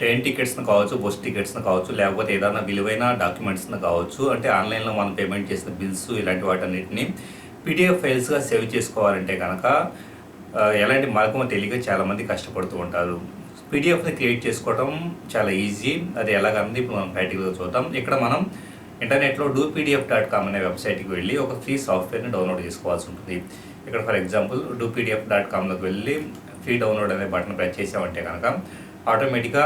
Train టికెట్స్ని కావచ్చు bus టికెట్స్ని కావచ్చు లేకపోతే ఏదైనా విలువైన డాక్యుమెంట్స్ని కావచ్చు అంటే ఆన్లైన్లో మనం పేమెంట్ చేసిన బిల్స్ ఇలాంటి వాటన్నిటిని పీడిఎఫ్ ఫైల్స్గా సేవ్ చేసుకోవాలంటే కనుక ఎలాంటి మార్గం తెలియక చాలామంది కష్టపడుతూ ఉంటారు. పీడిఎఫ్ని క్రియేట్ చేసుకోవడం చాలా ఈజీ. అది ఎలాగన్నది ఇప్పుడు మనం ప్రాక్టికల్గా చూద్దాం. ఇక్కడ మనం ఇంటర్నెట్లో డూ పీడిఎఫ్ డాట్ కామ్ అనే వెబ్సైట్కి వెళ్ళి ఒక ఫ్రీ సాఫ్ట్వేర్ని డౌన్లోడ్ చేసుకోవాల్సి ఉంటుంది. ఇక్కడ for example do PDF dot కామ్లోకి వెళ్ళి ఫ్రీ డౌన్లోడ్ అనే బటన్ ప్రెస్ చేసామంటే కనుక ఆటోమేటిక్గా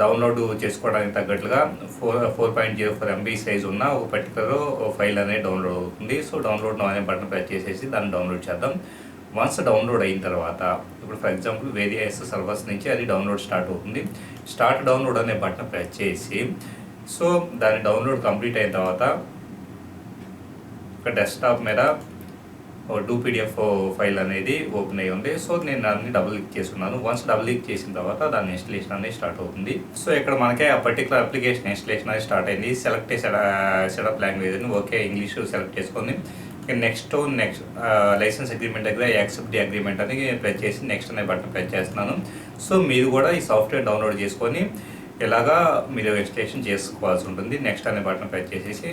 డౌన్లోడ్ చేసుకోవడానికి తగ్గట్లుగా four four point zero four MB size ఉన్న ఒక పర్టికులర్ ఫైల్ అనేది డౌన్లోడ్ అవుతుంది. సో డౌన్లోడ్ అనే బటన్ ప్రెస్ చేసేసి దాన్ని డౌన్లోడ్ చేద్దాం. వన్స్ డౌన్లోడ్ అయిన తర్వాత ఇప్పుడు ఫర్ ఎగ్జాంపుల్ వేరియస్ సర్వర్స్ నుంచి అది డౌన్లోడ్ స్టార్ట్ అవుతుంది. స్టార్ట్ డౌన్లోడ్ అనే బటన్ ప్రెస్ చేసి సో దాని డౌన్లోడ్ కంప్లీట్ అయిన తర్వాత ఒక డెస్క్టాప్ మీద డూ పీడిఎఫ్ ఫైల్ అనేది ఓపెన్ అయ్యి ఉంది. సో నేను దాన్ని డబుల్ క్లిక్ చేస్తున్నాను. వన్స్ డబుల్ క్లిక్ చేసిన తర్వాత దాని ఇన్స్టలేషన్ అనేది స్టార్ట్ అవుతుంది. సో ఇక్కడ మనకి ఆ పర్టికులర్ అప్లికేషన్ ఇన్స్టలేషన్ అనేది స్టార్ట్ అయింది. సెలెక్ట్ సెటప్ లాంగ్వేజ్ అని ఓకే ఇంగ్లీష్ సెలెక్ట్ చేసుకుంది నెక్స్ట్ నెక్స్ట్ లైసెన్స్ అగ్రిమెంట్ దగ్గర యాక్సెప్ట్ అగ్రిమెంట్ అని ప్రెస్ చేసి నెక్స్ట్ అనే బటన్ ప్రెస్ చేస్తున్నాను. సో మీరు కూడా ఈ సాఫ్ట్వేర్ డౌన్లోడ్ చేసుకొని ఇలాగా మీరు ఇన్స్టలేషన్ చేసుకోవాల్సి ఉంటుంది. నెక్స్ట్ అనే బటన్ ప్రెస్ చేసేసి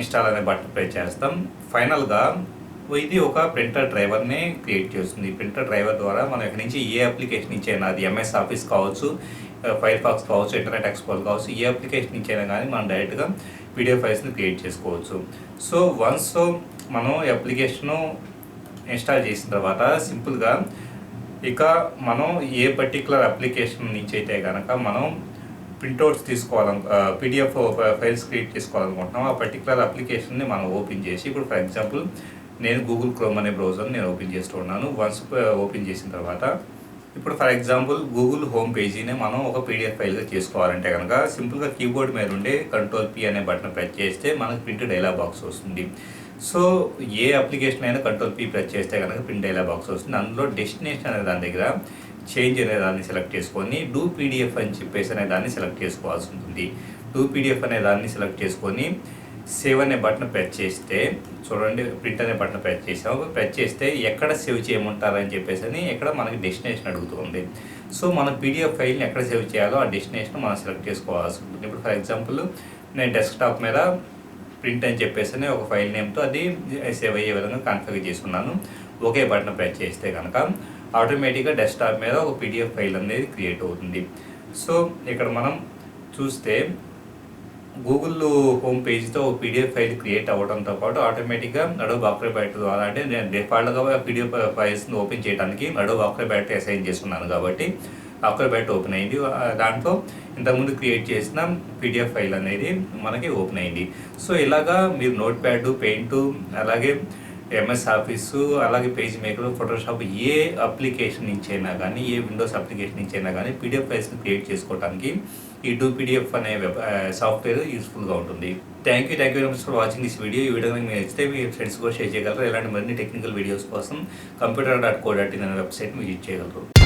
ఇన్స్టాల్ అనే బటన్ ప్రెస్ చేస్తాం. ఫైనల్గా ఇది ఒక ప్రింటర్ డ్రైవర్ని క్రియేట్ చేస్తుంది. ప్రింటర్ డ్రైవర్ ద్వారా మనం ఇక్కడి నుంచి ఏ అప్లికేషన్ ఇచ్చైనా అది ఎంఎస్ ఆఫీస్ కావచ్చు ఫైర్ ఫాక్స్ కావచ్చు ఇంటర్నెట్ ఎక్స్పోర్ కావచ్చు ఏ అప్లికేషన్ ఇచ్చైనా కానీ మనం డైరెక్ట్గా వీడియో ఫైల్స్ని క్రియేట్ చేసుకోవచ్చు. సో వన్స్ మనం అప్లికేషను ఇన్స్టాల్ చేసిన తర్వాత సింపుల్గా ఇక మనం ఏ పర్టికులర్ అప్లికేషన్ నుంచి అయితే కనుక మనం ప్రింట్అవుట్స్ తీసుకోవాలను పీడిఎఫ్ ఫైల్స్ క్రియేట్ చేసుకోవాలనుకుంటున్నాం ఆ పర్టికులర్ అప్లికేషన్ని మనం ఓపెన్ చేసి ఇప్పుడు ఫర్ ఎగ్జాంపుల్ నేను గూగుల్ క్రోమ్ అనే బ్రౌజర్ నేను ఓపెన్ చేస్తున్నాను వన్స్ ఓపెన్ uh, చేసిన తర్వాత ఇప్పుడు ఫర్ ఎగ్జాంపుల్ గూగుల్ హోమ్ పేజీని మనం ఒక పీడిఎఫ్ ఫైల్గా చేసుకోవాలంటే కనుక సింపుల్గా కీబోర్డ్ మీద ఉండే కంట్రోల్ పి అనే బటన్ ప్రెస్ చేస్తే మనకు ప్రింట్ డైలాగ్ బాక్స్ వస్తుంది. సో ఏ అప్లికేషన్ అయినా కంట్రోల్ పి ప్రెస్ చేస్తే కనుక ప్రింట్ డైలాగ్ బాక్స్ వస్తుంది. అందులో డెస్టినేషన్ అనే దాని దగ్గర చేంజ్ అనే దాన్ని సెలెక్ట్ చేసుకొని డూ పీడిఎఫ్ అని చెప్పేసి అనే దాన్ని సెలెక్ట్ చేసుకోవాల్సి ఉంటుంది. డూ పీడిఎఫ్ అనే దాన్ని సెలెక్ట్ చేసుకొని సేవ్ అనే బటన్ ప్రెస్ చేస్తే చూడండి ప్రింట్ అనే బటన్ ప్రెస్ చేసాము. ప్రెస్ చేస్తే ఎక్కడ సేవ్ చేయమంటారని చెప్పేసి అని ఇక్కడ మనకి డెస్టినేషన్ అడుగుతుంది. సో మనం పీడిఎఫ్ ఫైల్ని ఎక్కడ సేవ్ చేయాలో ఆ డెస్టినేషన్ మనం సెలెక్ట్ చేసుకోవాల్సి ఉంటుంది. ఇప్పుడు ఫర్ ఎగ్జాంపుల్ నేను డెస్క్టాప్ మీద ప్రింట్ అని చెప్పేసి అని ఒక ఫైల్ నేమ్తో అది సేవ్ అయ్యే విధంగా కాన్ఫిగర్ చేసుకున్నాను. ఒకే బటన్ ప్రెస్ చేస్తే కనుక ఆటోమేటిక్గా డెస్క్టాప్ మీద ఒక పీడిఎఫ్ ఫైల్ అనేది క్రియేట్ అవుతుంది. సో ఇక్కడ మనం చూస్తే గూగుల్ హోమ్ పేజ్తో పీడిఎఫ్ ఫైల్ క్రియేట్ అవ్వడంతో పాటు ఆటోమేటిక్గా అడోబ్ ఆక్రోబ్యాట్ ద్వారా అంటే నేను డిఫాల్ట్గా పీడిఎఫ్ ఫైల్స్ని ఓపెన్ చేయడానికి అడోబ్ ఆక్రోబ్యాట్ అసైన్ చేస్తున్నాను కాబట్టి ఆక్రోబ్యాట్ ఓపెన్ అయింది. దాంట్లో ఇంతకుముందు క్రియేట్ చేసిన పీడిఎఫ్ ఫైల్ అనేది మనకి ఓపెన్ అయింది. సో ఇలాగా మీరు నోట్ ప్యాడ్ పెయింట్ అలాగే ఎంఎస్ ఆఫీసు అలాగే పేజ్ మేకర్ ఫోటోషాప్ ఏ అప్లికేషన్ నుంచి అయినా కానీ ఏ విండోస్ అప్లికేషన్ నుంచి అయినా కానీ పీడిఎఫ్ ఫైల్స్ని క్రియేట్ చేసుకోవడానికి ఈ టూ పీడిఎఫ్ అనే వెబ్ సాఫ్ట్వేర్ యూస్ఫుల్గా ఉంటుంది. Thank you thank you very much for watching this video ఈ వీడియో మీకు నచ్చితే మీ ఫ్రెండ్స్ కూడా షేర్ చేయగలరు. ఇలాంటి మరిన్ని టెక్నికల్ వీడియోస్ కోసం computer dot co dot in అనే వెబ్సైట్ని విజిట్ చేయగలరు.